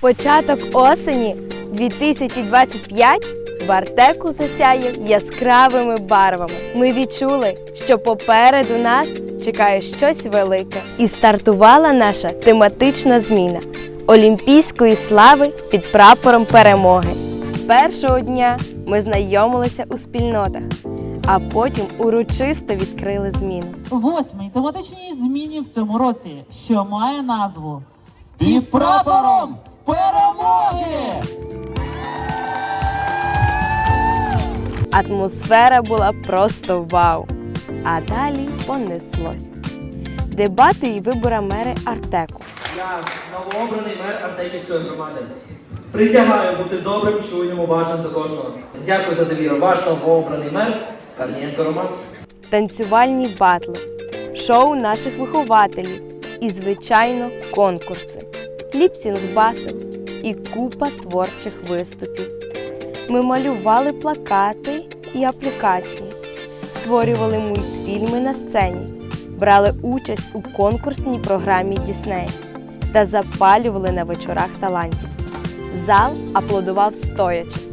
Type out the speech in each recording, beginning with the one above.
Початок осені 2025 в Артеку засяяв яскравими барвами. Ми відчули, що попереду нас чекає щось велике. І стартувала наша тематична зміна Олімпійської слави під прапором перемоги. З першого дня ми знайомилися у спільнотах, а потім урочисто відкрили зміну. восьмій тематичній зміні в цьому році, що має назву Під прапором Атмосфера була просто вау. А далі понеслось. Дебати і вибори мери Артеку. Я новообраний мер Артеківської громади. Присягаю бути добрим, чуйним, уважним до кожного. Дякую за довіру. Ваш новообраний мер Корнієнко Роман. танцювальні батли, шоу наших вихователів і, звичайно, конкурси, ліпсінг батл і купа творчих виступів. Ми малювали плакати і аплікації, створювали мультфільми на сцені, брали участь у конкурсній програмі Дісней та запалювали на вечорах талантів. Зал аплодував стоячи.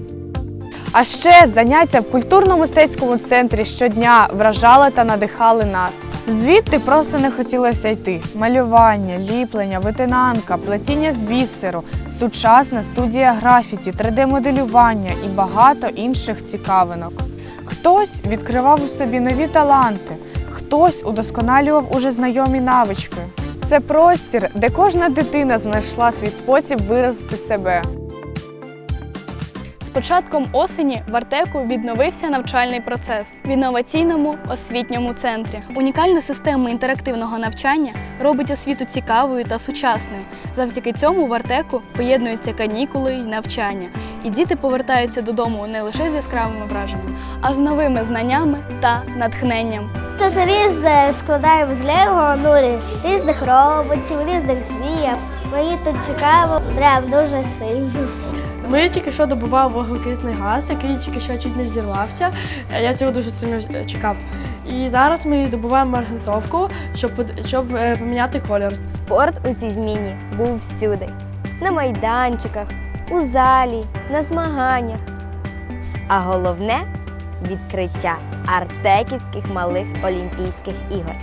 А ще заняття в культурно-мистецькому центрі щодня вражали та надихали нас. Звідти просто не хотілося йти. Малювання, ліплення, витинанка, плетіння з бісеру, сучасна студія графіті, 3D-моделювання і багато інших цікавинок. Хтось відкривав у собі нові таланти, хтось удосконалював уже знайомі навички. Це простір, де кожна дитина знайшла свій спосіб виразити себе. Початком осені в Артеку відновився навчальний процес в інноваційному освітньому центрі. Унікальна система інтерактивного навчання робить освіту цікавою та сучасною. Завдяки цьому в Артеку поєднуються канікули й навчання, і діти повертаються додому не лише з яскравими враженнями, а з новими знаннями та натхненням. Тут різне складаємо з Лего, ну, різних роботів, різних зміїв. Мені тут цікаво, прям дуже сильно. Ми тільки що добував вуглекислий газ, який тільки що чуть не взірвався. Я цього дуже сильно чекав. І зараз ми добуваємо марганцовку, щоб, щоб е, поміняти колір. Спорт у цій зміні був всюди: на майданчиках, у залі, на змаганнях. А головне відкриття Артеківських малих Олімпійських ігор.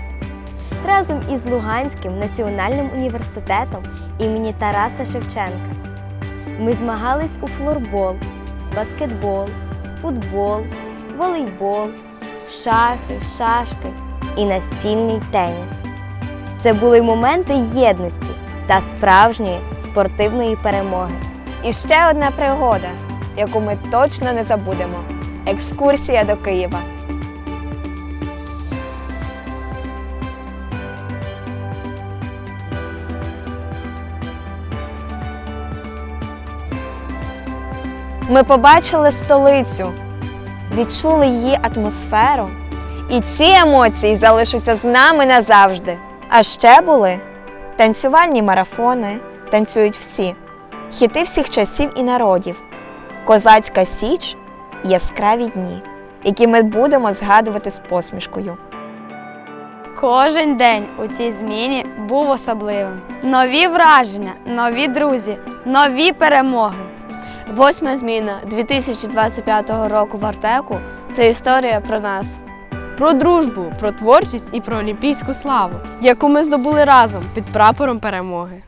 Разом із Луганським національним університетом імені Тараса Шевченка. Ми змагались у флорбол, баскетбол, футбол, волейбол, шахи, шашки і настільний теніс. Це були моменти єдності та справжньої спортивної перемоги. І ще одна пригода, яку ми точно не забудемо: екскурсія до Києва. Ми побачили столицю, відчули її атмосферу, і ці емоції залишаться з нами назавжди. А ще були танцювальні марафони, танцюють всі хіти всіх часів і народів, козацька січ, яскраві дні, які ми будемо згадувати з посмішкою. Кожен день у цій зміні був особливим. Нові враження, нові друзі, нові перемоги. Восьма зміна 2025 року в Артеку це історія про нас. Про дружбу, про творчість і про олімпійську славу, яку ми здобули разом під прапором перемоги.